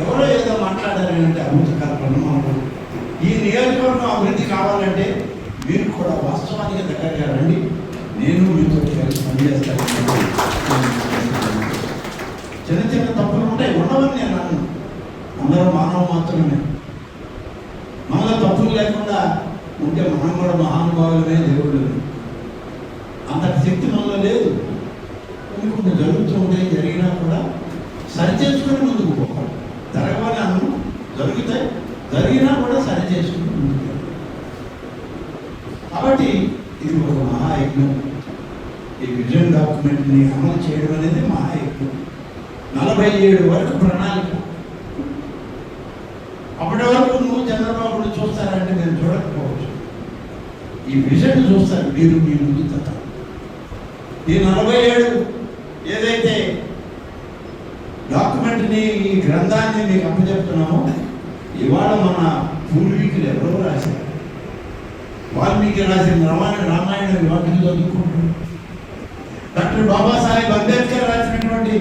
ఎవరో ఏదో మాట్లాడారంటే అభివృద్ధి కల్పన మనకు ఈ నియోజకవర్గం అభివృద్ధి కావాలంటే మీరు కూడా వాస్తవానికి దగ్గరగా రండి. నేను మీతో కలిసి పనిచేస్తాను. చిన్న చిన్న తప్పులు ఉంటాయి ఉండవని నేను అన్నాను అందరూ మానవ మాత్రమే. మనలో తప్పులు లేకుండా ఉంటే మనం కూడా మహానుభావులమే దేవుడు అంతటి శక్తి మనలో లేదు కొన్ని కొన్ని జరుగుతూ ఉంటాయి జరిగినా కూడా సరి చేసుకుని ముందుకు పోవాలి జరగవని అన్ను జరుగుతాయి జరిగినా కూడా సరి చేసుకుంటూ ముందుకు కాబట్టి ఇది ఒక మహాయజ్ఞం. ఈ విజన్ డాక్యుమెంట్ని అమలు చేయడం అనేది మహాయజ్ఞం. నలభై ఏడు వరకు ప్రణాళిక. అప్పటి వరకు నువ్వు చంద్రబాబును చూస్తారంటే నేను చూడకపోవచ్చు. ఈ విజన్ చూస్తారు మీరు మీ ముందు తత ఈ నలభై ఏడు ఏదైతే డాక్యుమెంట్ని ఈ గ్రంథాన్ని మీకు అప్పచెప్తున్నామో. ఇవాళ మన పూర్వీకులు ఎవరో రాశారు. వాల్మీకి రాసిన రామాయణ రామాయణ వాటిని చదువుకుంటున్నారు. డాక్టర్ బాబాసాహెబ్ అంబేద్కర్ రాసినటువంటి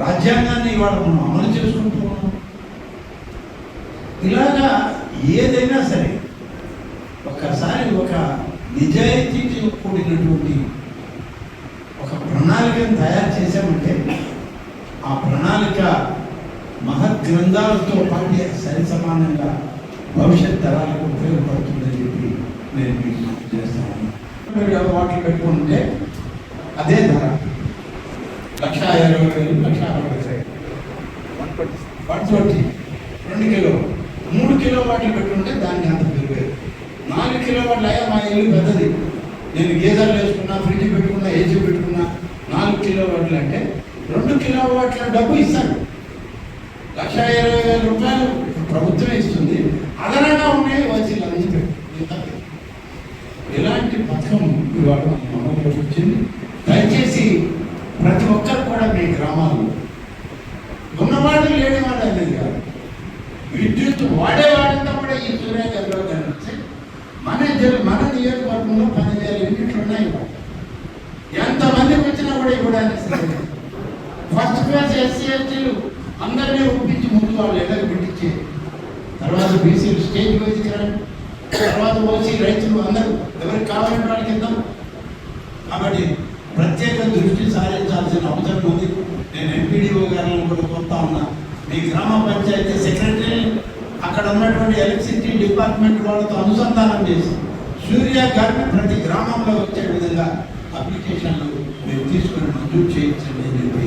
రాజ్యాంగాన్ని ఇవాళ మనం అమలు చేసుకుంటూ ఉన్నాం. ఇలాగా ఏదైనా సరే ఒకసారి ఒక నిజాయితీతో కూడినటువంటి ఒక ప్రణాళికను తయారు చేశామంటే ఆ ప్రణాళిక మహద్గ్రంథాలతో పాటే సరి సమానంగా భవిష్యత్ తరాలకు ఉపయోగపడుతుందని చెప్పి నేను మీకు చేస్తాను. మీరు వాటిని పెట్టుకుంటే అదే ధర. లక్ష ఇరవై వేలు లక్ష అరవై వేలు. One twenty. రెండు కిలో. మూడు కిలో వాటిని పెట్టుకుంటే దానికి అంత విలువే నాలుగు కిలో వాట్లు అయ్యా మా ఇల్లు పెద్దది. నేను గీజర్లు వేసుకున్నా ఫ్రిడ్జ్ పెట్టుకున్నా ఏసీ పెట్టుకున్నా నాలుగు కిలో వాట్లు అంటే రెండు కిలో వాట్ల డబ్బు ఇస్తాడు. లక్ష ఇరవై వేల రూపాయలు ప్రభుత్వమే ఇస్తుంది. అదనంగా ఉన్నాయి వచ్చి అన్ని ఇలాంటి పథకం ఇవాళ అమలులోకి వచ్చింది. దయచేసి ప్రతి ఒక్కరు కూడా మీ గ్రామాల్లో ఉన్నవాడు లేనివాడు అనేది కాదు. విద్యుత్ వాడేవాడంతా కూడా ఈ సూర్యాగర్లో కనిపించి మన జిల్లా మన నియోజకవర్గంలో పదివేల యూనిట్లు ఉన్నాయి. ఎంతమందికి వచ్చినా కూడా ఇవ్వడానికి సిద్ధమే. ఫస్ట్ క్లాస్ ఎస్సీ ఎస్టీలు అందరినీ ఒప్పించి ముందు వాళ్ళు ఎక్కడ పెట్టించి తర్వాత బీసీలు స్టేజ్ వైజ్ రండి తర్వాత ఓసీ రైతులు అందరూ ఎవరికి కావాలంటే వాళ్ళకి ఇద్దాం. కాబట్టి ప్రత్యేక దృష్టి సారించాల్సిన అవసరం ఉంది. నేను ఎంపీడీఓ గారిని కూడా కోరుతా ఉన్నా. మీ గ్రామ పంచాయతీ సెక్రటరీ అక్కడ ఉన్నటువంటి ఎలక్ట్రిసిటీ డిపార్ట్మెంట్ వాళ్ళతో అనుసంధానం చేసి సూర్య గారిని ప్రతి గ్రామంలో వచ్చే విధంగా అప్లికేషన్లు మీరు తీసుకుని మంజూరు చేయించండి అని చెప్పి